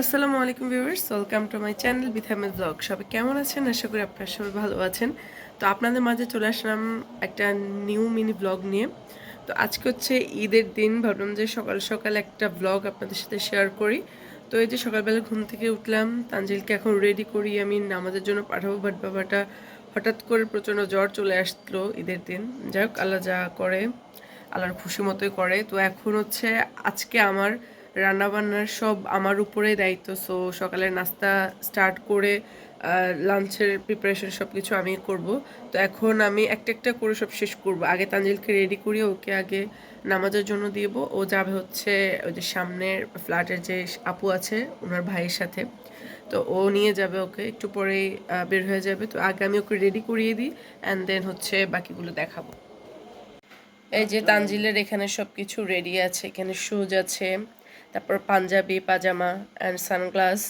আসসালামু আলাইকুম viewers, welcome to my channel Bith Ahmed blog. সবাই কেমন আছেন? আশা করি আপনারা সবাই ভালো আছেন। তো আপনাদের মাঝে চলে আসলাম একটা নিউ মিনি ব্লগ নিয়ে। তো আজকে হচ্ছে ঈদের দিন, ভাবলাম যে সকাল সকাল একটা ব্লগ আপনাদের সাথে শেয়ার করি। তো এই যে সকালবেলা ঘুম থেকে উঠলাম, তানজিলকে এখন রেডি করি আমি, নামাজের জন্য পাঠাবো বাট বাবাটা হঠাৎ করে প্রচণ্ড জ্বর চলে আসলো ঈদের দিন। যাই হোক, আল্লাহ যা করে, আল্লাহর খুশি মতোই করে। তো এখন হচ্ছে আজকে আমার রান্নাবান্নার সব আমার উপরে দায়িত্ব সো সকালের নাস্তা স্টার্ট করে লাঞ্চের প্রিপারেশন সব কিছু আমি করব। তো এখন আমি একটা একটা করে সব শেষ করব। আগে তানজিলকে রেডি করিয়ে ওকে আগে নামাজের জন্য দিব। ও যাবে হচ্ছে ওই যে সামনের ফ্ল্যাটের যে আপু আছে, ওনার ভাইয়ের সাথে। তো ও নিয়ে যাবে ওকে, একটু পরেই বের হয়ে যাবে। তো আগে আমি ওকে রেডি করিয়ে দিই অ্যান্ড দেন হচ্ছে বাকিগুলো দেখাবো। এই যে তানজিলের এখানে সব কিছু রেডি আছে, এখানে শুজ আছে। তারপর পাঞ্জাবি, পাজামা অ্যান্ড সানগ্লাস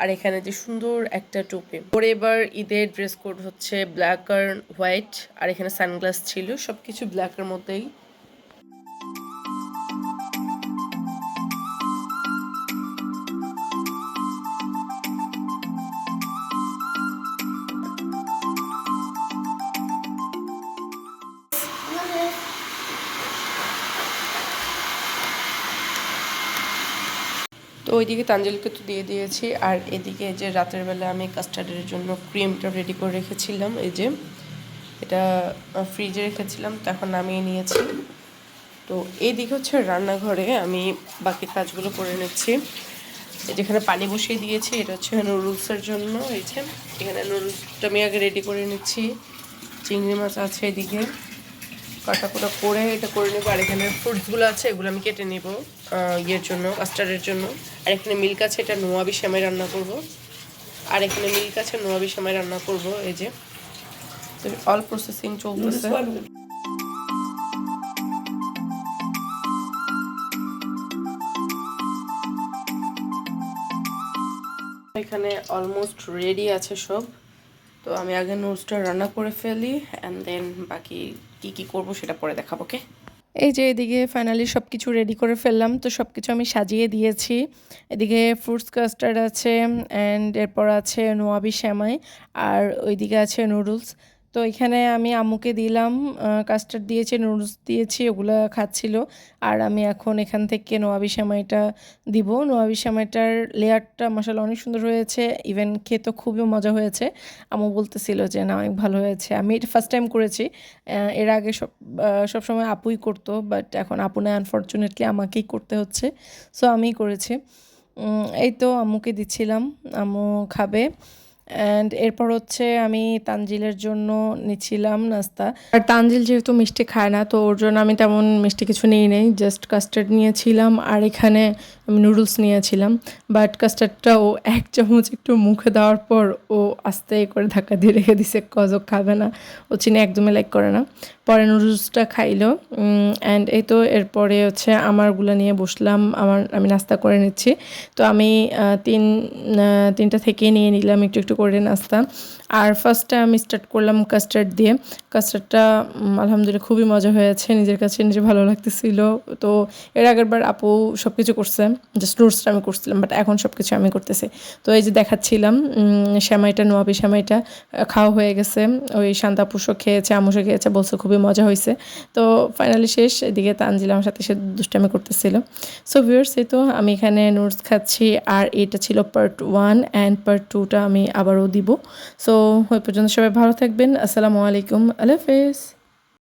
আর এখানে যে সুন্দর একটা টুপি। পরে এবার ঈদের ড্রেস কোড হচ্ছে ব্ল্যাক আর হোয়াইট আর এখানে সানগ্লাস ছিল সব কিছু ব্ল্যাকের মধ্যেই। তো ওইদিকে তাঞ্জলিকে তো দিয়ে দিয়েছি। আর এদিকে এই যে রাতের বেলা আমি কাস্টার্ডের জন্য ক্রিমটা রেডি করে রেখেছিলাম। এই যে এটা ফ্রিজে রেখেছিলাম, তো এখন নামিয়ে নিয়েছি। তো এইদিকে হচ্ছে রান্নাঘরে আমি বাকি কাজগুলো করে নিচ্ছি। যেখানে পানি বসিয়ে দিয়েছি, এটা হচ্ছে নুডলসের জন্য। এই যে এখানে নুডলসটা আমি আগে রেডি করে নিচ্ছি। চিংড়ি মাছ আছে এদিকে। কাটা কুটা করে এটা করে নেব। আর এখানে ফ্রুটসগুলো আছে, এগুলো আমি কেটে নেব ইয়ের জন্য কাস্টার্ডের জন্য। আর এখানে মিল্ক আছে, এটা নোয়াবি সেমাই রান্না করব। আর এখানে মিল্ক আছে, নোয়াবি সেমাই রান্না করব, এই যে। অল প্রসেসিং চলতেছে। এখানে অলমোস্ট রেডি আছে সব। তো আমি আগে নুডলসটা রান্না করে ফেলি অ্যান্ড দেন বাকি কি কি করব সেটা পরে দেখাবো ওকে এই যে এদিকে ফাইনালি সব কিছু রেডি করে ফেললাম, তো সব কিছু আমি সাজিয়ে দিয়েছি। এদিকে ফ্রুটস কাস্টার্ড আছে অ্যান্ড এরপর আছে নোয়াবি শ্যামাই আর ওইদিকে আছে নুডলস তো এখানে আমি আম্মুকে দিলাম কাস্টার্ড দিয়েছি নুডলস দিয়েছি, ওগুলো খাচ্ছিল। আর আমি এখন এখান থেকে নোয়াবি শ্যামাইটা দিব। নোয়াবি শ্যামাইটার লেয়ারটা মশলা অনেক সুন্দর হয়েছে। ইভেন খেতে খুবই মজা হয়েছে। আম্মু বলতেছিল যে, না, অনেক ভালো হয়েছে। আমি এটা ফার্স্ট টাইম করেছি। এর আগে সব সবসময় আপুই করতো বাট এখন আপু না আনফর্চুনেটলি আমাকেই করতে হচ্ছে। সো আমিই করেছি। এই তো আম্মুকে দিচ্ছিলাম। আম্মু খাবে। অ্যান্ড এরপর হচ্ছে আমি তানজিলের জন্য নিচ্ছিলাম নাস্তা। আর তানজিল যেহেতু মিষ্টি খায় না, তো ওর জন্য আমি তেমন মিষ্টি কিছু নিই নেই জাস্ট কাস্টার্ড নিয়েছিলাম আর এখানে আমি নুডলস নিয়েছিলাম। বাট কাস্টার্ডটা ও এক চামচ একটু মুখে দেওয়ার পর ও আস্তে করে ধাক্কা দিয়ে রেখে দিছে কজক খাবে না। ও চিনি একদমই লাইক করে না। পরে নুডলসটা খাইলো অ্যান্ড এই তো এরপরে হচ্ছে আমারগুলো নিয়ে বসলাম, আমার, আমি নাস্তা করে নিচ্ছি। তো আমি তিন তিনটা থেকেই নিয়ে নিলাম, একটু একটু করে নাস্তা। আর ফার্স্টে আমি স্টার্ট করলাম কাস্টার্ড দিয়ে। কাস্টার্ডটা আলহামদুলিল্লাহ খুবই মজা হয়েছে। নিজের কাছে নিজে ভালো লাগতেছিল। তো এর আগের বার আপু সব কিছু করছে। জাস্ট রুটসটা আমি করছিলাম বাট এখন সব কিছু আমি করতেছি। তো এই যে দেখাচ্ছিলাম শ্যামাইটা নোয়াবি শ্যামাইটা খাওয়া হয়ে গেছে। ওই শান্তাপুষও খেয়েছে আমুষও খেয়েছে, বলছে খুবই মজা হয়েছে। তো ফাইনালি শেষ, এদিকে তানজিল আমার সাথে সে দুষ্টামি করতেছিল। সো ভিউয়ার্স এই তো আমি এখানে নোটস খাচ্ছি, আর এটা ছিল পার্ট ওয়ান অ্যান্ড পার্ট টুটা আমি আবারও দিব। সো ওই পর্যন্ত সবাই ভালো থাকবেন আসসালামু আলাইকুম আল্লাহ হাফেজ